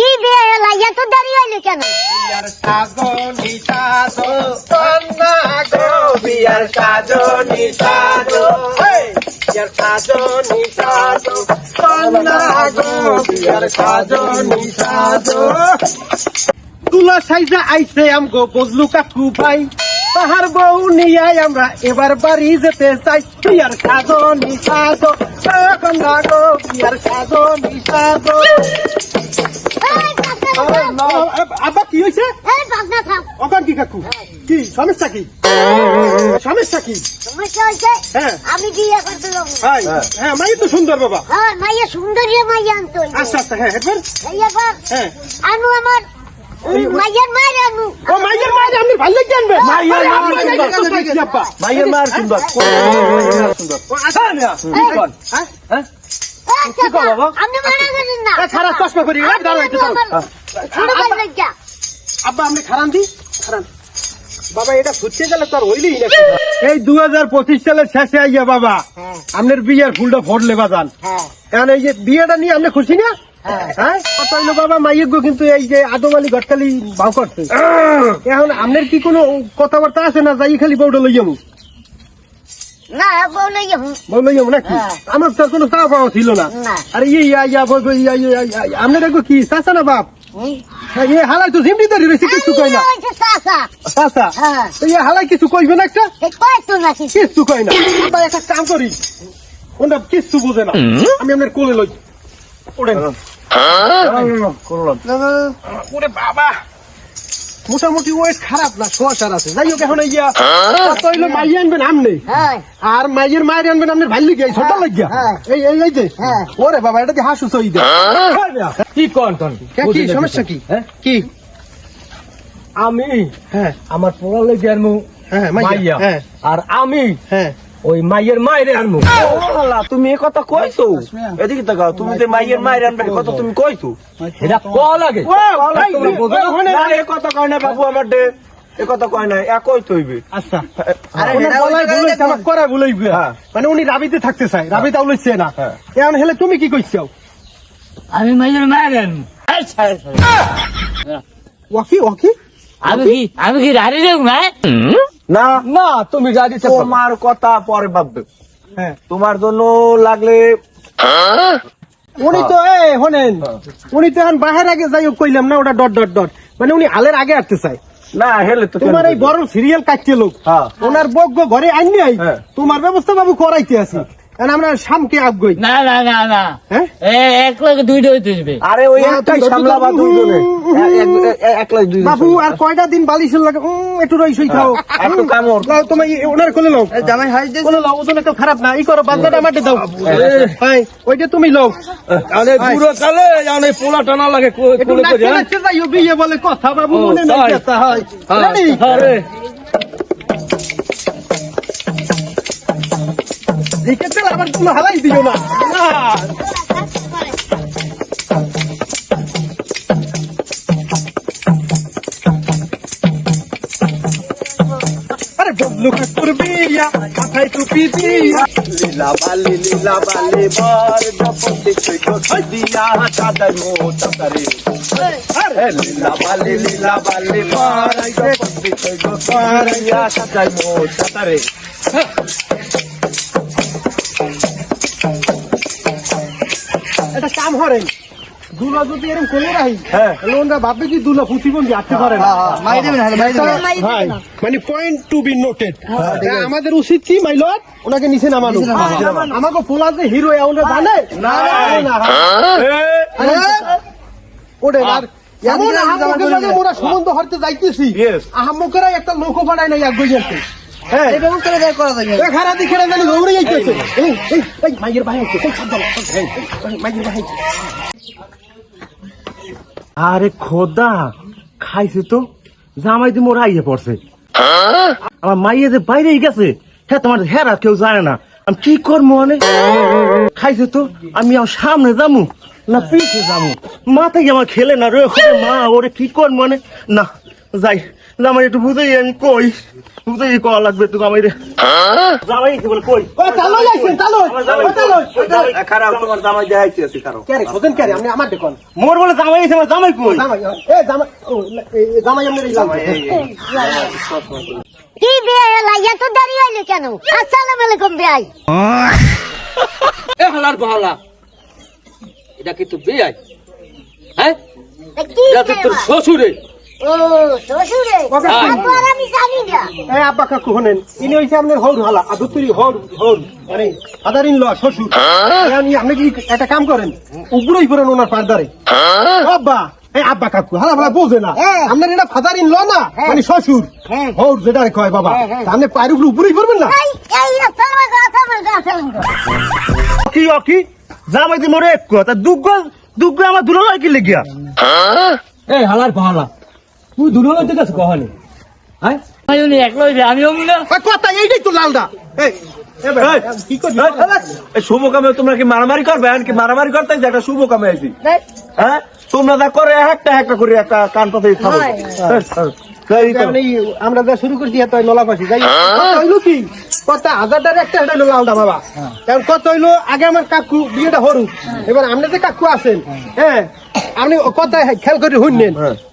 বিয়ে লাইয়া তো দাঁড়িয়ে কেন? বিয়ার সাজনি সাজো কন্যা গো বিয়ার সাজো হেই! বিয়ার সাজনি সাজো কন্যা গো বিয়ার সাজো তুলা সাইজা আইছে আমগো বজলু কাকু ভাই। তাহার বউ নিয়ে আমরা এবার বাড়ি যেতে চাই। বিয়ার সাজো সাজো পাকনা থাক, আব্বা কি হয়েছে। অকান কি কাকু? কি সমস্যা কি? সমস্যা কি? হ্যাঁ। আমি বিয়ে করতে যাব। হাই হ্যাঁ। মাই তো সুন্দর বাবা। হ্যাঁ মাইয়া সুন্দরী মাইয়া আনতে। আচ্ছা আচ্ছা হ্যাঁ একবার। হ্যাঁ। আনু আমার। মাইয়ার মায়ের আনু। ও মাইয়ের মায়ের আপনি ভালো লাগছে আনবে? মাইয়ের মা সুন্দর। মাইয়ের মার সুন্দর। সুন্দর। আচ্ছা, হ্যাঁ? হ্যাঁ। কি করো বাবা? আপনি মানা করেন না। এ, চশমা করি দাঁড়াও একটু দাঁড়াও। আমার ছোট ভাই লজ্জা। আব্বা আপনি খারান দি খারান বাবা এটা ফুটতে গেলে তো আর হইলেই না। এই দু হাজার পঁচিশ সালের শেষে আইয়া বাবা হ্যাঁ, আপনার বিয়ের ফুলটা বাজান। হ্যাঁ, এখন এই যে বিয়েটা নিয়ে আপনি খুশি না? হ্যাঁ। বাবা কিন্তু এই যে আদম আলী ঘটকালি ভাও করছে। এখন আপনার কি কোনো কথাবার্তা আছে না যাই খালি বউটা লই যাব না বলে হুম বউ লই যাব নাকি। আমার তো কোনো চাওয়া পাওয়া ছিল না। আরে ইয়ে ইয়া বই বই ইয়া। আপনার কি চাচা না বাপ? হালাই তো ধরে রয়েছে কিছু না। হ্যাঁ। তো ইয়ে হালাই কিছু কইবে না একটা? এ কয় তো নাকি? কিচ্ছু কয় না। আবার একটা কাম করি। ওটা কিচ্ছু বুঝে না। আমি আপনার কোলে লই। ওড়েন করলাম ওরে বাবা। মোটামুটি ওয়েট খারাপ না শোয়াশার আছে। যাই হোক এখন ইয়া হইল মাইয়া আনবেন আমনে। হ্যাঁ, আর মাইয়ের মায়ের আনবেন আপনার ভাই লিগে ছোট লাগিয়া হ্যাঁ। এই এই এই যে হ্যাঁ। ওরে বাবা এটা কি হাসু সই দে। কি কন কন? কি সমস্যা কি? হ্যাঁ? কি? আমি হ্যাঁ। আমার পোড়া লেগে আনমু হ্যাঁ মাইয়া। মাইয়া। হ্যাঁ। আর আমি হ্যাঁ। ওই মাইয়ের মায়ের আনমু। তুমি এ কথা কইছো? এদিকে তাকাও তুমি তো মাইয়ের মায়ের আনবে কথা তুমি কইছো? এটা ক লাগে? ভাই, তোমরা বোঝো? না? ওখানে- না, এ কথা কয় না বাবু আমার দে এ কথা কয় না এক তৈবে? আচ্ছা। হইবে। হ্যাঁ। মানে উনি রাবিতে থাকতে চায় রাবিতে উলেছে না। হ্যাঁ। এখন হেলে তুমি কি কইছো আমি মাইয়ের মায়ের আনব ওকি ওকি আমি কি আমি কি রাড়ি দেব না না? না তুমি যা দিতে তোমার কথা পরে ভাববে। হ্যাঁ। তোমার জন্য লাগলে উনি তো এ হনেন উনি তো এখন বাহের আগে যাই কইলাম না ওটা ডট ডট ডট। মানে উনি আলের আগে আসতে চায়। না হেলে তো তোমার এই বড় সিরিয়াল কাটছে লোক। হ্যাঁ। ওনার বজ্ঞ ঘরে আইনি আই হ্যাঁ। তোমার ব্যবস্থা বাবু করাইতে আছি আমরা সামকে আবগই না না না না। হ্যাঁ? এক লাগে দুইটা হইতে হবে আরে ওই একটাই সামলাবা তো- দুইজনে এক- এ- একলাই বাবু আর কয়টা দিন বালিশের লাগে? একটু রই সই খাও। একটু কামড়। লাও, তোমার ওনার কোলে লাও। জামাই হাই দে কোলে লাও ওজন একটু খারাপ না ই করো বাচ্চাটা মাঠে দাও। হ্যাঁ ওইটা তুমি লাও। আরে বুড়ো কালে জানে পোলা টানা লাগে বিয়ে বলে কথা বাবু মনে নাই কথা হয়। হ্যাঁ, আরে দিকে চল আবার কোনো হালাই দিও না। মাথায় টুপি দিয়া। লীলা বালি লীলা বালি বার জপতি কোথায় দিয়া। মো আরে। লীলা বালি লীলা বালি বার জপতি কোথায় দিয়া। মো কাম হরেন দুলা যদি এরকম করে রাখি হ্যাঁ। তাহলে ওনারা ভাববে কি দুলা প্রতিবন্ধী আসতে পারে না। মাই দেবেন মাই হ্যাঁ, মানে পয়েন্ট টু বি নোটেড আমাদের উচিত কি মাইলট ওনাকে নিচে নামানো। আমাকে পোলা যে হিরো জানে না। না আর এমন আহাম্মকের লাগে মোরা সম্বন্ধ হরতে যাইতেছি। Yes. আহাম্মকেরা একটা লোক পাঠায় নাই এক গইয়াতে হ্যাঁ। এই ব্যবস্থা করা যায় এ খারা দিকে জানি দৌড়ে যাইতেছে। এই এই এই মাইয়ের ভাই আইছে এই শব্দ এই এই, মাইয়ের ভাই আরে খোদা খাইছে তো। জামাই তো মোর আইয়ে পড়ছে। আমার মাইয়ে যে বাইরে গেছে হ্যাঁ তোমার হেরা কেউ জানে না। আমি কি করব মানে? খাইছে তো আমি আমার সামনে যামু না পিছে যামু। মাথায় আমার খেলে না রে মা? ওরে কি করব মানে? না যাই। জামাই একটু বুঝাই আমি কই? বুঝাই কয়া লাগবে একটু জামাই রে জামাই কি বলে কই? ও চালো যাইছেন চালো জামাই চালো খারাপ তোমার জামাই দেখাইতে আছে কারও কে রে খোঁজেন কে রে আপনি আমার দেখুন। মোর বলে জামাই আছে আমার জামাই কই? জামাই এ জামাই ও এ, জামাই এই জামাই কি বিয়ে লাইয়া তো দাঁড়িয়ে আইলে কেন? আসসালামু আলাইকুম বিয়াই এ হালার বহালা। এটা কি তোর বিয়ে? হ্যাঁ? তা এটা তোর? শ্বশুরে ও শ্বশুরে তারপর আমি জানি না। এই আব্বা কাকু হনেন ইনি হইছে আপনার হৌর হালা হৌর হৌর মানে ল শ্বশুর। এখন আপনি কি একটা কাম করেন? উপরেই করেন ওনার পারদারে আব্বা এই আব্বা কাকু হালা ভালা বোঝে না। হ্যাঁ। আপনার এটা ফাদার ইন ল না? হ্যাঁ। মানে শ্বশুর? হ্যাঁ। হৌর যেটা কয় বাবা। হ্যাঁ, হ্যাঁ। আপনি পায়ের উপরে উপরেই করবেন না? কি অকি জামাই দি মোরে এক কথা। দুগ্গ দুগ্গ আমার দুলো লাগে লেগিয়া এই হালার বহালা তুই দুটো লইতে গেছো কহলে হ্যাঁ? শুভ কামে তোমরা কি মারামারি করবে? কি মারামারি করতে একটা শুভ কামে আইছি। হ্যাঁ? তোমরা যা করে একটা একটা করে একটা কান পাতে হয়। হ্যাঁ, আমরা যা শুরু করছি এত নলা পাশি যাই কত হইল কি? কত হাজার টাকা একটা হইল লালদা বাবা। এখন কত হইল আগে আমার কাকু বিয়েটা হরু এবার আমরা যে কাকু আছেন হ্যাঁ? আপনি কথা খেয়াল করে শুনলেন।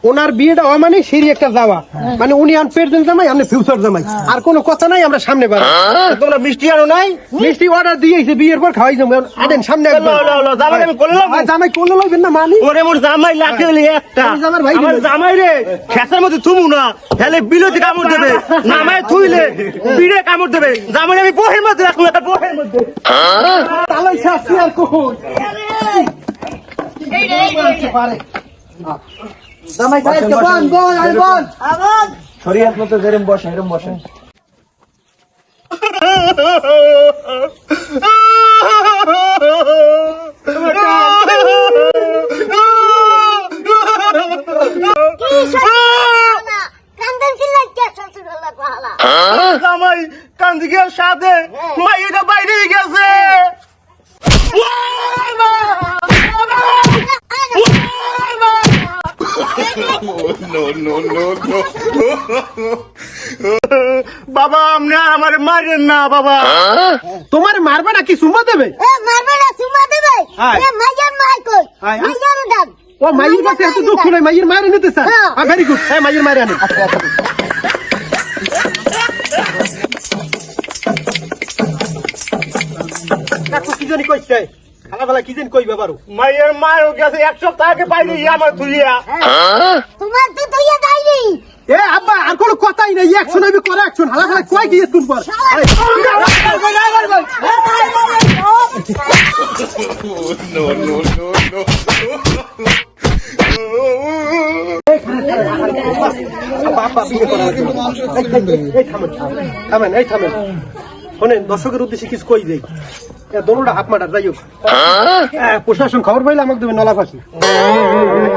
ওনার বিয়েটা হয় মানে সেই একটা যাওয়া। মানে উনি আন প্রেজেন্ট জামাই আপনি ফিউচার জামাই। আর কোনো কথা নাই আমরা সামনে বাড়ি। তোমরা মিষ্টি আনো নাই? মিষ্টি অর্ডার দিয়েছে বিয়ের পর খাওয়াই যাব আদেন সামনে জামাই আমি করলে লাগবো? হ্যাঁ, জামাই করলে লাগবেন না মানি ওরে মোর জামাই লাগে একটা। জামার ভাই আমার জামাই রে খেসার মধ্যে থুমু না। হেলে বিলতি কামড় দেবে। নামায় থুইলে বিড়ে কামড় দেবে। জামাই আমি বহের মধ্যে রাখব একটা বহের মধ্যে। তালাই শাস্তি আর কখন? বল মতো যেরম বসে এরম বসে কান্দন কি লাগে শ্বশুর হলা পাহালা জামাই কান্দি গিয়ে সাথে মাইটা বাইরে গেছে বাবা আপনি আর আমার মারেন না বাবা। তোমার মারবে না কি সুমা দেবে? এ মারবে না চুমা দেবে। মাইয়ার মাই কই। মাইয়ার দাম। ও মাইয়ের কাছে এত দুঃখ নাই মাইয়ের মায়ের নিতে স্যার হ্যাঁ। ভেরি গুড হ্যাঁ মাইয়ের মায়ের আনে কি জানি কইছে। খালা বেলা কি জানি কইবে বারো মায়ের মায়ের গেছে এক সপ্তাহ আগে বাইরে গিয়ে আমার থুইয়া তোমার তো তুইয়া দাইনি এ আব্বা আর কোনো কথাই নাই করে হালা হালা কয় থামেন এই থামেন শোনেন দর্শকের উদ্দেশ্যে কিছু কই দেই দোনোটা হাফ মাটার যাই হোক। হ্যাঁ, প্রশাসন খবর পাইলে আমাকে দেবে নলা ফাঁসি।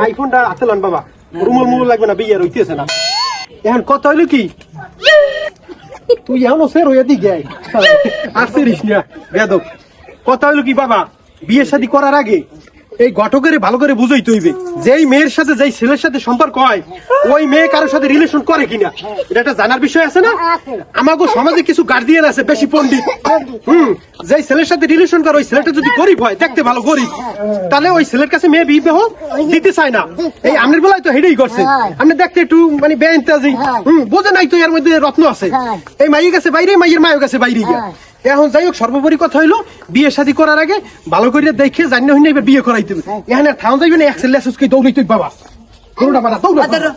আইফোনটা হাতে লন বাবা রুমল মুমল লাগবে না বিয়ে রইতেছে না। এখন কত হইল কি? তুই এখনও সে রয়ে দি গে আসতে রিস না বেদক কথা হইল কি বাবা বিয়ে শাদী করার আগে এই ঘটকের ভালো করে বুঝাই তৈবে যেই মেয়ের সাথে যেই ছেলের সাথে সম্পর্ক হয়, ওই মেয়ে কারোর সাথে রিলেশন করে কিনা? এটা একটা জানার বিষয় আছে না? আমাকে সমাজে কিছু গার্ডিয়ান আছে, বেশি পণ্ডিত। হুম, যেই ছেলের সাথে রিলেশন করে, ওই ছেলেটা যদি গরিব হয়, দেখতে ভালো, গরিব। তাহলে ওই ছেলের কাছে মেয়ে বিবাহ দিতে চায় না। এই আমনের বেলায় তো হেডেই করছে। আপনি দেখতে একটু মানে বেআইনতাজি। হুম, বোঝে নাই তো এর মধ্যে রত্ন আছে। এই মাইয়ের কাছে বাইরে, মাইয়ের মায়ের কাছে বাইরে গিয়া। এখন যাই হোক, সর্বোপরি কথা হইল, বিয়ে শাদী করার আগে ভালো করে দেখে জানিয়ে হইনি এবার বিয়ে করাইতে হবে। এখানে থাম যাইবে না, এক ছেলে দৌড়িতে বাবা। বাবা, দৌড়া